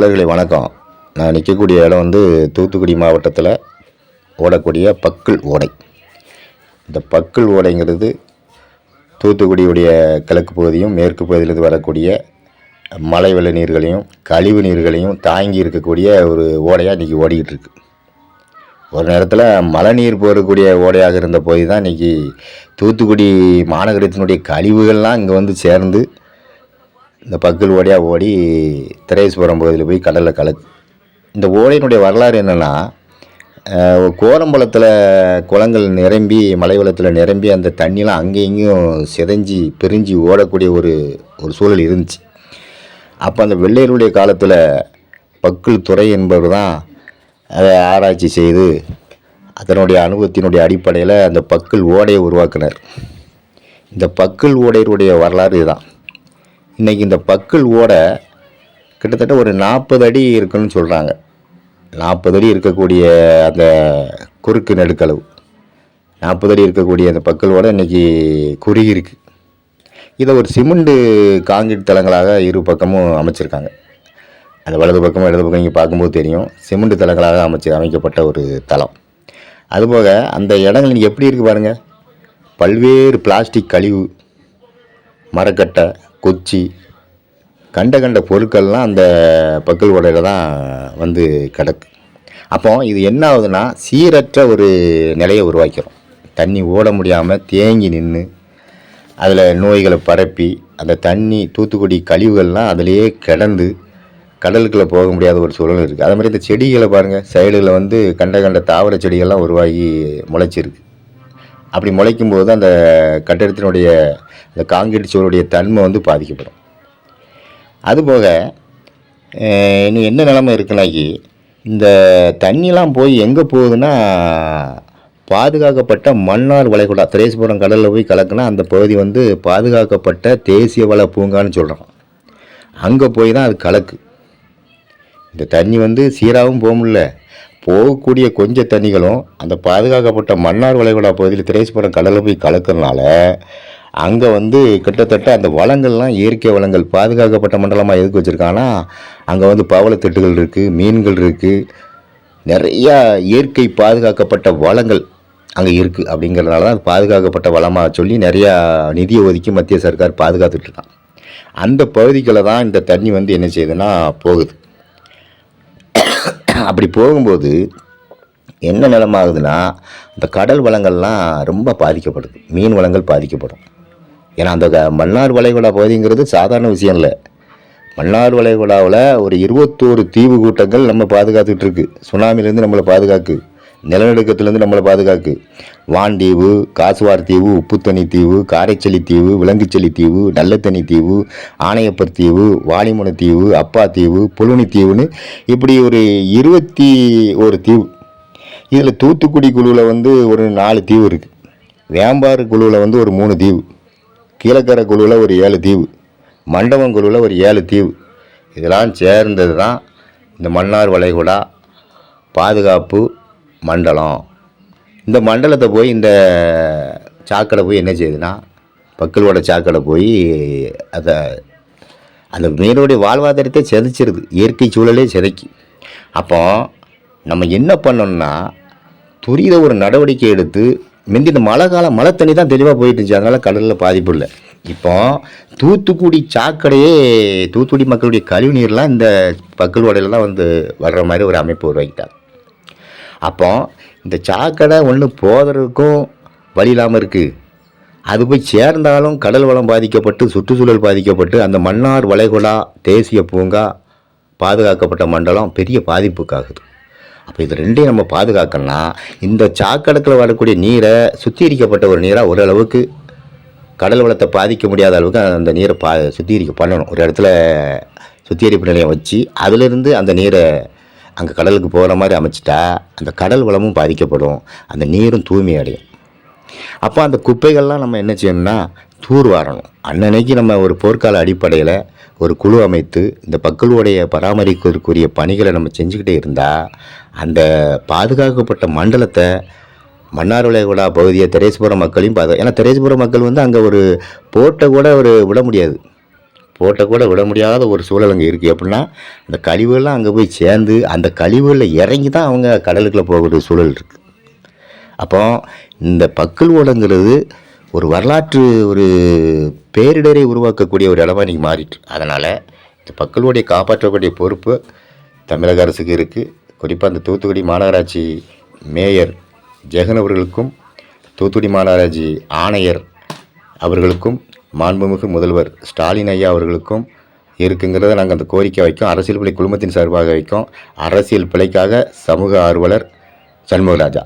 தோழர்களை வணக்கம். நான் நிற்கக்கூடிய இடம் வந்து தூத்துக்குடி மாவட்டத்தில் ஓடக்கூடிய பக்குள் ஓடை. இந்த பக்குள் ஓடைங்கிறது தூத்துக்குடியுடைய கிழக்கு பகுதியும் மேற்கு பகுதியிலிருந்து வரக்கூடிய மலை வெள்ள நீர்களையும் கழிவு நீர்களையும் தாங்கி இருக்கக்கூடிய ஒரு ஓடையாக இன்றைக்கி ஓடிக்கிட்டு இருக்கு. ஒரு நேரத்தில் மழை நீர் போகக்கூடிய ஓடையாக இருந்த போய் தான் இன்றைக்கி தூத்துக்குடி மாநகரத்தினுடைய கழிவுகள்லாம் இங்கே வந்து சேர்ந்து இந்த பக்கல் ஓடையாக ஓடி திரேஸ்வரம் பகுதியில் போய் கடலில் கலக்கு இந்த ஓடையினுடைய வரலாறு என்னென்னா கோரம்பலத்தில் குளங்கள் நிரம்பி மலை வளத்தில் நிரம்பி அந்த தண்ணிலாம் அங்கேயும் இங்கேயும் சிதைஞ்சி பிரிஞ்சு ஓடக்கூடிய ஒரு ஒரு சூழல் இருந்துச்சு. அப்போ அந்த வெள்ளையருடைய காலத்தில் பக்குள் துறை என்பவர் தான் அதை ஆராய்ச்சி செய்து அதனுடைய அனுபவத்தினுடைய அடிப்படையில் அந்த பக்கல் ஓடையை உருவாக்கினார். இந்த பக்கல் ஓடையினுடைய வரலாறு இதுதான். இன்றைக்கி இந்த பக்குள் ஓட கிட்டத்தட்ட ஒரு நாற்பது அடி இருக்குன்னு சொல்கிறாங்க நாற்பது அடி இருக்கக்கூடிய அந்த குறுக்கு நெடுக்களவு நாற்பது அடி இருக்கக்கூடிய அந்த பக்கல் இன்றைக்கி குறுகி இருக்குது இதை ஒரு சிமெண்டு காங்கிரீட் தளங்களாக இரு பக்கமும் அமைச்சிருக்காங்க. அந்த வலது பக்கமும் இடது பக்கம் இங்கே பார்க்கும்போது தெரியும். சிமெண்ட் தளங்களாக அமைச்சு அமைக்கப்பட்ட ஒரு தளம். அதுபோக அந்த இடங்கள் இன்றைக்கி எப்படி இருக்குது பாருங்கள் பல்வேறு பிளாஸ்டிக் கழிவு மரக்கட்டை கொச்சி கண்ட கண்ட பொருட்கள்லாம் அந்த பக்கல் உடையில தான் வந்து கிடக்கு. அப்போ இது என்ன ஆகுதுன்னா சீரற்ற ஒரு நிலையை உருவாக்கிறோம். தண்ணி ஓட முடியாமல் தேங்கி நின்று அதில் நோய்களை பரப்பி அந்த தண்ணி தூத்துக்குடி கழிவுகள்லாம் அதிலேயே கிடந்து கடலுக்குள்ளே போக முடியாத ஒரு சூழல் இருக்குது அது மாதிரி இந்த செடிகளை பாருங்கள் சைடுகளில் வந்து கண்ட கண்ட தாவர செடிகள்லாம் உருவாகி முளைச்சிருக்கு. அப்படி முளைக்கும் போது அந்த கட்டிடத்தினுடைய அந்த காங்கிரீட் சுவருடைய தன்மை வந்து பாதிக்கப்படும். அதுபோக இன்னும் என்ன நிலமை இருக்குனாக்கி இந்த தண்ணிலாம் போய் எங்கே போகுதுன்னா பாதுகாக்கப்பட்ட மன்னார் வளைகுடா திரேஸ்புரம் கடலில் போய் கலக்குனா அந்த பகுதி வந்து பாதுகாக்கப்பட்ட தேசிய வள பூங்கான்னு சொல்கிறோம் அங்கே போய் தான் அது கலக்கு. இந்த தண்ணி வந்து சீராகவும் போக முடியல. போகக்கூடிய கொஞ்ச தண்ணிகளும் அந்த பாதுகாக்கப்பட்ட மன்னார் வளைகுடா பகுதியில் திரேஸ்புரம் கடலில் போய் கலக்கிறதுனால அங்கே வந்து கிட்டத்தட்ட அந்த வளங்கள்லாம் இயற்கை வளங்கள் பாதுகாக்கப்பட்ட மண்டலமாக எதுக்கு வச்சுருக்காங்கன்னா அங்கே வந்து பவளத்திட்டுகள் இருக்குது மீன்கள் இருக்குது நிறையா இயற்கை பாதுகாக்கப்பட்ட வளங்கள் அங்கே இருக்குது அப்படிங்கிறதுனால தான் பாதுகாக்கப்பட்ட வளமாக சொல்லி நிறையா நிதியை ஒதுக்கி மத்திய சர்க்கார் பாதுகாத்துட்டு இருக்கான் அந்த பகுதிக்குள்ளே தான் இந்த தண்ணி வந்து என்ன செய்யுதுன்னா போகுது. அப்படி போகும்போது என்ன நிலமாகுதுன்னா இந்த கடல் வளங்கள்லாம் ரொம்ப பாதிக்கப்படுது. மீன் வளங்கள் பாதிக்கப்படும். ஏன்னா அந்த க- மன்னார் வளைகுடா பகுதிங்கிறது சாதாரண விஷயம் இல்லை மன்னார் வளைகுடாவில் ஒரு இருபத்தோரு தீவு கூட்டங்கள் நம்ம பாதுகாத்துட்ருக்கு சுனாமிலேருந்து நம்மளை பாதுகாக்கு. நிலநடுக்கத்திலேருந்து நம்மளை பாதுகாக்கு. வான்தீவு காசுவார் தீவு உப்புத்தண்ணி தீவு காரைச்சலி தீவு விலங்குச்செல்லி தீவு நல்லத்தனி தீவு ஆணையப்பர் தீவு வாலிமுனை தீவு அப்பா தீவு புலுனி தீவுன்னு இப்படி ஒரு இருபத்தி ஒரு தீவு. இதில் தூத்துக்குடி குழுவில் வந்து ஒரு நாலு தீவு இருக்குது வேம்பாறு குழுவில் வந்து ஒரு மூணு தீவு. கீழக்கரை குழுவில் ஒரு ஏழு தீவு. மண்டபம் குழுவில் ஒரு ஏழு தீவு. இதெல்லாம் சேர்ந்தது தான் இந்த மன்னார் வளைகுடா பாதுகாப்பு மண்டலம். இந்த மண்டலத்தை போய் இந்த சாக்கடை போய் என்ன செய்யுதுன்னா பக்கலோட சாக்கடை போய் அதை அந்த மீனுடைய வாழ்வாதாரத்தை செதைச்சிருது இயற்கை சூழலே செதைக்கு. அப்போ நம்ம என்ன பண்ணோம்னா துரித ஒரு நடவடிக்கை எடுத்து முந்தி இந்த மழை காலம் மழை தண்ணி தான் தெளிவாக போயிட்டு இருந்துச்சு. அதனால் கடலில் பாதிப்பு இல்லை. இப்போ தூத்துக்குடி சாக்கடையே தூத்துக்குடி மக்களுடைய கழிவு நீர்லாம் இந்த பக்கல் தான் வந்து வர்ற மாதிரி ஒரு அமைப்பு உருவாக்கிட்டாங்க. அப்போ இந்த சாக்கடை ஒன்று போகிறதுக்கும் வழி இல்லாமல் இருக்குது அது போய் சேர்ந்தாலும் கடல் வளம் பாதிக்கப்பட்டு சுற்றுச்சூழல் பாதிக்கப்பட்டு அந்த மன்னார் வளைகுடா தேசிய பூங்கா பாதுகாக்கப்பட்ட மண்டலம் பெரிய பாதிப்புக்காகுது. அப்போ இது ரெண்டையும் நம்ம பாதுகாக்கணும்னா இந்த சாக்கடத்தில் வரக்கூடிய நீரை சுத்திகரிக்கப்பட்ட ஒரு நீராக ஓரளவுக்கு கடல் வளத்தை பாதிக்க முடியாத அளவுக்கு அந்த நீரை பா சுத்திகரிக்க பண்ணணும். ஒரு இடத்துல சுத்திகரிப்பு நிலையம் வச்சு அதிலிருந்து அந்த நீரை அங்கே கடலுக்கு போகிற மாதிரி அமைச்சிட்டா அந்த கடல் வளமும் பாதிக்கப்படும். அந்த நீரும் தூய்மை அடையும். அப்போ அந்த குப்பைகள்லாம் நம்ம என்ன செய்யணும்னா தூர் வாரணும். அன்னன்னைக்கு நம்ம ஒரு போர்க்கால அடிப்படையில் ஒரு குழு அமைத்து இந்த பக்களுடைய பராமரிப்பதற்குரிய பணிகளை நம்ம செஞ்சுக்கிட்டே இருந்தால் அந்த பாதுகாக்கப்பட்ட மண்டலத்தை மன்னார் விளைகுடா பகுதியை தெரேஸ்புரம் மக்களையும் பாது ஏன்னா தெரேஸ்புரம் மக்கள் வந்து அங்கே ஒரு போட்டை கூட ஒரு விட முடியாது. போட்ட கூட விட முடியாத ஒரு சூழல் அங்கே இருக்குது எப்படின்னா அந்த கழிவுகள்லாம் அங்கே போய் சேர்ந்து அந்த கழிவுகளில் இறங்கி தான் அவங்க கடலுக்குள்ளே போகக்கூடிய சூழல் இருக்குது அப்போ இந்த பக்கல் ஓடங்கிறது ஒரு வரலாற்று ஒரு பேரிடரை உருவாக்கக்கூடிய ஒரு இடமா இன்றைக்கி மாறிட்டு அதனால் இந்த பக்கலோடைய காப்பாற்றக்கூடிய பொறுப்பு தமிழக அரசுக்கு இருக்குது குறிப்பாக அந்த தூத்துக்குடி மாநகராட்சி மேயர் ஜெகன் அவர்களுக்கும் தூத்துக்குடி மாநகராட்சி ஆணையர் அவர்களுக்கும் மாண்புமிகு முதல்வர் ஸ்டாலின் ஐயா அவர்களுக்கும் இருக்குங்கிறத நாங்கள் அந்த கோரிக்கை வைக்கோம். அரசியல் பிள்ளை குழுமத்தின் சார்பாக வைக்கோம். அரசியல் பிழைக்காக சமூக ஆர்வலர் சண்முகராஜா.